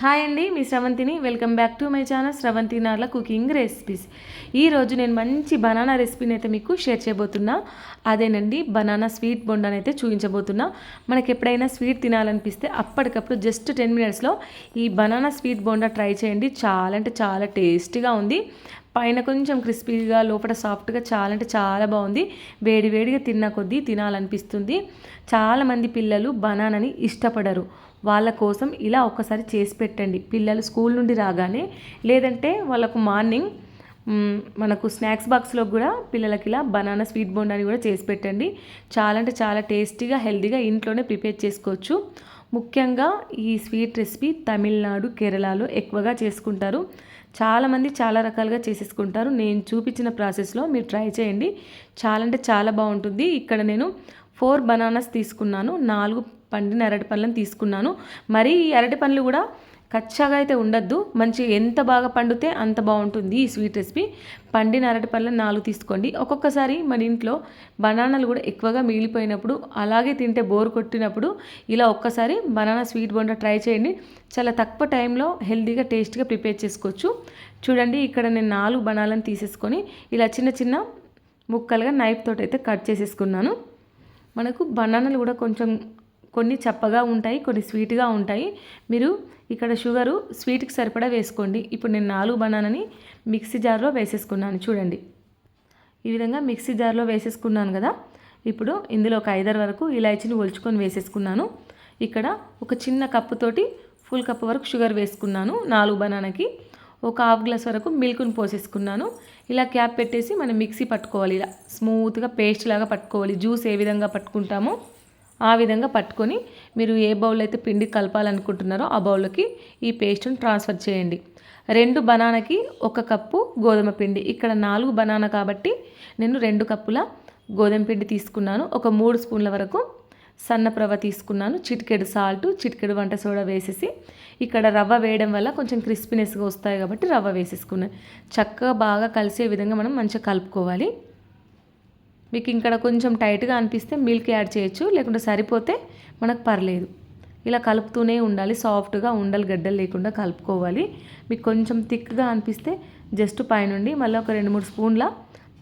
Hi అండి మీ శ్రవంతిని welcome back to my channel Sravanthi Narla cooking recipes. ఈరోజు నేను మంచి బనానా రెసిపీని అయితే మీకు షేర్ చేయబోతున్నా. అదేనండి బనానా స్వీట్ బొండాని అయితే చూపించబోతున్నా. మనకి ఎప్పుడైనా స్వీట్ తినాలనిపిస్తే అప్పటికప్పుడు జస్ట్ టెన్ మినిట్స్లో ఈ బనానా స్వీట్ బొండా ట్రై చేయండి. చాలా అంటే చాలా టేస్టీగా ఉంది. పైన కొంచెం క్రిస్పీగా లోపల సాఫ్ట్గా చాలా అంటే చాలా బాగుంది. వేడి వేడిగా తిన్న కొద్దీ తినాలనిపిస్తుంది. చాలామంది పిల్లలు బనానాని ఇష్టపడరు. వాళ్ళ కోసం ఇలా ఒక్కసారి చేసి పెట్టండి. పిల్లలు స్కూల్ నుండి రాగానే లేదంటే వాళ్ళకు మార్నింగ్ మనకు స్నాక్స్ బాక్స్లో కూడా పిల్లలకి ఇలా బనానా స్వీట్ బోండా అని కూడా చేసి పెట్టండి. చాలా అంటే చాలా టేస్టీగా హెల్తీగా ఇంట్లోనే ప్రిపేర్ చేసుకోవచ్చు. ముఖ్యంగా ఈ స్వీట్ రెసిపీ తమిళనాడు కేరళలో ఎక్కువగా చేసుకుంటారు. చాలామంది చాలా రకాలుగా చేసేసుకుంటారు. నేను చూపించిన ప్రాసెస్లో మీరు ట్రై చేయండి. చాలా అంటే చాలా బాగుంటుంది. ఇక్కడ నేను ఫోర్ బనానాస్ తీసుకున్నాను నాలుగు పండిన అరటి పండ్లను తీసుకున్నాను. మరి ఈ అరటి పండ్లు కూడా కచ్చాగా అయితే ఉండద్దు మంచిగా ఎంత బాగా పండితే అంత బాగుంటుంది ఈ స్వీట్ రెసిపీ. పండిన అరటి పళ్ళని నాలుగు తీసుకోండి. ఒక్కొక్కసారి మన ఇంట్లో బనానాలు కూడా ఎక్కువగా మిగిలిపోయినప్పుడు అలాగే తింటే బోర్ కొట్టినప్పుడు ఇలా ఒక్కసారి బనానా స్వీట్ బొండ ట్రై చేయండి. చాలా తక్కువ టైంలో హెల్తీగా టేస్ట్గా ప్రిపేర్ చేసుకోవచ్చు. చూడండి ఇక్కడ నేను నాలుగు బనాలను తీసేసుకొని ఇలా చిన్న చిన్న ముక్కలుగా నైఫ్ తోటైతే అయితే కట్ చేసేసుకున్నాను. మనకు బనానాలు కూడా కొంచెం కొన్ని చప్పగా ఉంటాయి కొన్ని స్వీట్గా ఉంటాయి. మీరు ఇక్కడ షుగరు స్వీట్కి సరిపడా వేసుకోండి. ఇప్పుడు నేను నాలుగు బనానాని మిక్సీ జార్లో వేసేసుకున్నాను చూడండి. ఈ విధంగా మిక్సీ జార్లో వేసేసుకున్నాను కదా. ఇప్పుడు ఇందులో ఒక ఐదారు వరకు ఇలాచీని ఒలుచుకొని వేసేసుకున్నాను. ఇక్కడ ఒక చిన్న కప్పుతోటి ఫుల్ కప్ వరకు షుగర్ వేసుకున్నాను నాలుగు బనానాకి. ఒక హాఫ్ గ్లాస్ వరకు మిల్క్ను పోసేసుకున్నాను. ఇలా క్యాప్ పెట్టేసి మనం మిక్సీ పట్టుకోవాలి. ఇలా స్మూత్గా పేస్ట్ లాగా పట్టుకోవాలి. జ్యూస్ ఏ విధంగా పట్టుకుంటామో ఆ విధంగా పట్టుకొని మీరు ఏ బౌల్ అయితే పిండి కలపాలనుకుంటున్నారో ఆ బౌల్లోకి ఈ పేస్ట్ని ట్రాన్స్ఫర్ చేయండి. రెండు బనానాకి ఒక కప్పు గోధుమ పిండి. ఇక్కడ నాలుగు బనానా కాబట్టి నేను రెండు కప్పుల గోధుమ పిండి తీసుకున్నాను. ఒక మూడు స్పూన్ల వరకు సన్నప్రవ తీసుకున్నాను చిటికెడు సాల్ట్ చిటికెడు వంట సోడా వేసేసి ఇక్కడ రవ్వ వేయడం వల్ల కొంచెం క్రిస్పీనెస్గా వస్తాయి కాబట్టి రవ్వ వేసేసుకున్నాను చక్కగా బాగా కలిసే విధంగా మనం మంచిగా కలుపుకోవాలి. మీకు ఇక్కడ కొంచెం టైట్గా అనిపిస్తే మిల్క్ యాడ్ చేయొచ్చు లేకుంటే సరిపోతే మనకు పర్లేదు. ఇలా కలుపుతూనే ఉండాలి సాఫ్ట్గా ఉండలు గడ్డలు లేకుండా కలుపుకోవాలి. మీకు కొంచెం థిక్గా అనిపిస్తే జస్ట్ పైనుండి మళ్ళీ ఒక రెండు మూడు స్పూన్ల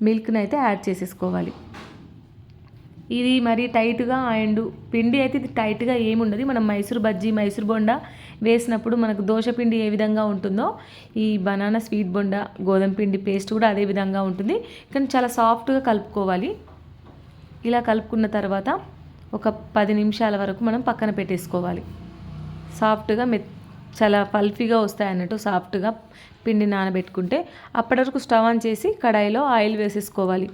మిల్క్ని అయితే యాడ్ చేసేసుకోవాలి. ఇది మరి టైట్గా అండ్ పిండి అయితే ఇది టైట్గా ఏముండదు. మనం మైసూర్ బజ్జీ మైసూర్ బొండా వేసినప్పుడు మనకు దోశ పిండి ఏ విధంగా ఉంటుందో ఈ బనానా స్వీట్ బొండా గోధుమ పిండి పేస్ట్ కూడా అదే విధంగా ఉంటుంది. కానీ చాలా సాఫ్ట్గా కలుపుకోవాలి. ఇలా కలుపుకున్న తర్వాత ఒక పది నిమిషాల వరకు మనం పక్కన పెట్టేసుకోవాలి. సాఫ్ట్గా మె చాలా పల్ఫీగా వస్తాయి అన్నట్టు సాఫ్ట్గా పిండి నానబెట్టుకుంటే అప్పటి వరకు స్టవ్ ఆన్ చేసి కడాయిలో ఆయిల్ వేసేసుకోవాలి.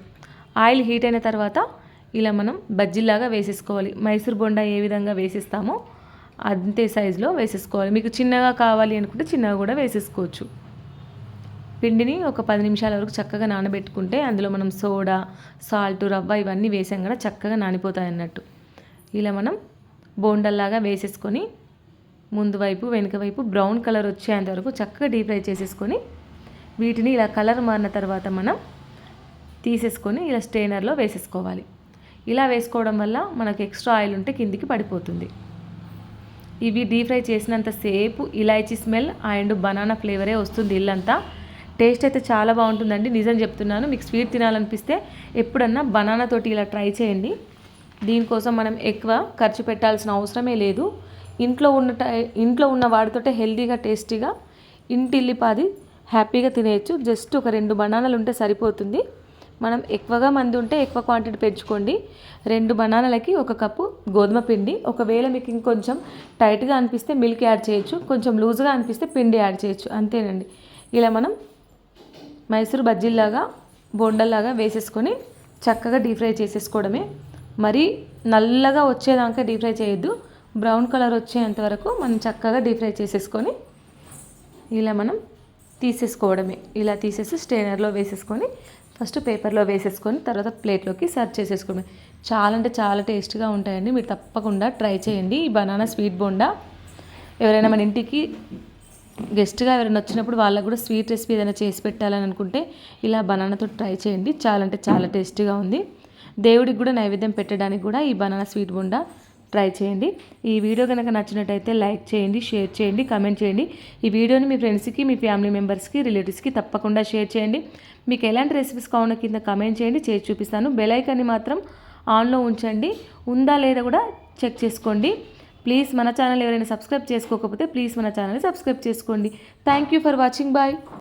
ఆయిల్ హీట్ అయిన తర్వాత ఇలా మనం బజ్జీలాగా వేసేసుకోవాలి. మైసూర్ బొండా ఏ విధంగా వేసేస్తామో అంతే సైజులో వేసేసుకోవాలి. మీకు చిన్నగా కావాలి అనుకుంటే చిన్నగా కూడా వేసేసుకోవచ్చు. పిండిని ఒక పది నిమిషాల వరకు చక్కగా నానబెట్టుకుంటే అందులో మనం సోడా సాల్ట్ రవ్వ ఇవన్నీ వేసాం కూడా చక్కగా నానిపోతాయి అన్నట్టు. ఇలా మనం బోండల్లాగా వేసేసుకొని ముందు వైపు వెనుక వైపు బ్రౌన్ కలర్ వచ్చేంత వరకు చక్కగా డీప్ ఫ్రై చేసేసుకొని వీటిని ఇలా కలర్ మారిన తర్వాత మనం తీసేసుకొని ఇలా స్టెయినర్లో వేసేసుకోవాలి. ఇలా వేసుకోవడం వల్ల మనకు ఎక్స్ట్రా ఆయిల్ ఉంటే కిందికి పడిపోతుంది. ఇవి డీప్ ఫ్రై చేసినంతసేపు ఇలాచీ స్మెల్ అండ్ బనానా ఫ్లేవరే వస్తుంది ఇల్లంతా. టేస్ట్ అయితే చాలా బాగుంటుందండి. నిజం చెప్తున్నాను. మీకు స్వీట్ తినాలనిపిస్తే ఎప్పుడన్నా బనానా తోటి ఇలా ట్రై చేయండి. దీనికోసం మనం ఎక్కువ ఖర్చు పెట్టాల్సిన అవసరమే లేదు. ఇంట్లో ఉన్న టై- ఇంట్లో ఉన్న వాడితోటే హెల్తీగా టేస్టీగా ఇంటిల్లిపాది హ్యాపీగా తినేయచ్చు. జస్ట్ ఒక రెండు బనానాలు ఉంటే సరిపోతుంది. మనం ఎక్కువగా మంది ఉంటే ఎక్కువ క్వాంటిటీ పెంచుకోండి. రెండు బనానాలకి ఒక కప్పు గోధుమ పిండి. ఒకవేళ మీకు ఇంకొంచెం టైట్గా అనిపిస్తే మిల్క్ యాడ్ చేయొచ్చు. కొంచెం లూజ్గా అనిపిస్తే పిండి యాడ్ చేయొచ్చు. అంతేనండి. ఇలా మనం మైసూర్ బజ్జీల్లాగా బోండల్లాగా వేసేసుకొని చక్కగా డీప్ ఫ్రై చేసేసుకోవడమే. మరీ నల్లగా వచ్చేదాకా డీప్ ఫ్రై చేయొద్దు. బ్రౌన్ కలర్ వచ్చేంత వరకు మనం చక్కగా డీప్ ఫ్రై చేసేసుకొని ఇలా మనం తీసేసుకోవడమే. ఇలా తీసేసి స్టెయినర్లో వేసేసుకొని ఫస్ట్ పేపర్లో వేసేసుకొని తర్వాత ప్లేట్లోకి సర్వ్ చేసేసుకోండి. చాలా అంటే చాలా టేస్ట్గా ఉంటాయండి. మీరు తప్పకుండా ట్రై చేయండి. ఈ బనానా స్వీట్ బోండా ఎవరైనా మన ఇంటికి గెస్ట్గా ఎవరైనా వచ్చినప్పుడు వాళ్ళకు కూడా స్వీట్ రెసిపీ ఏదైనా చేసి పెట్టాలని అనుకుంటే ఇలా బనానాతో ట్రై చేయండి. చాలా అంటే చాలా టేస్టీగా ఉంది. దేవుడికి కూడా నైవేద్యం పెట్టడానికి కూడా ఈ బనానా స్వీట్ బొండా ట్రై చేయండి. ఈ వీడియో కనుక నచ్చినట్టయితే లైక్ చేయండి షేర్ చేయండి కమెంట్ చేయండి. ఈ వీడియోని మీ ఫ్రెండ్స్కి మీ ఫ్యామిలీ మెంబర్స్కి రిలేటివ్స్కి తప్పకుండా షేర్ చేయండి. మీకు ఎలాంటి రెసిపీస్ కావాలో కింద కమెంట్ చేయండి చేసి చూపిస్తాను. బెలైకన్ని మాత్రం ఆన్లో ఉంచండి. ఉందా లేదా కూడా చెక్ చేసుకోండి. ప్లీజ్ మన ఛానల్ ఎవరైనా సబ్స్క్రైబ్ చేసుకోకపోతే ప్లీజ్ మన ఛానల్ని సబ్స్క్రైబ్ చేసుకోండి. Thank you for watching. Bye.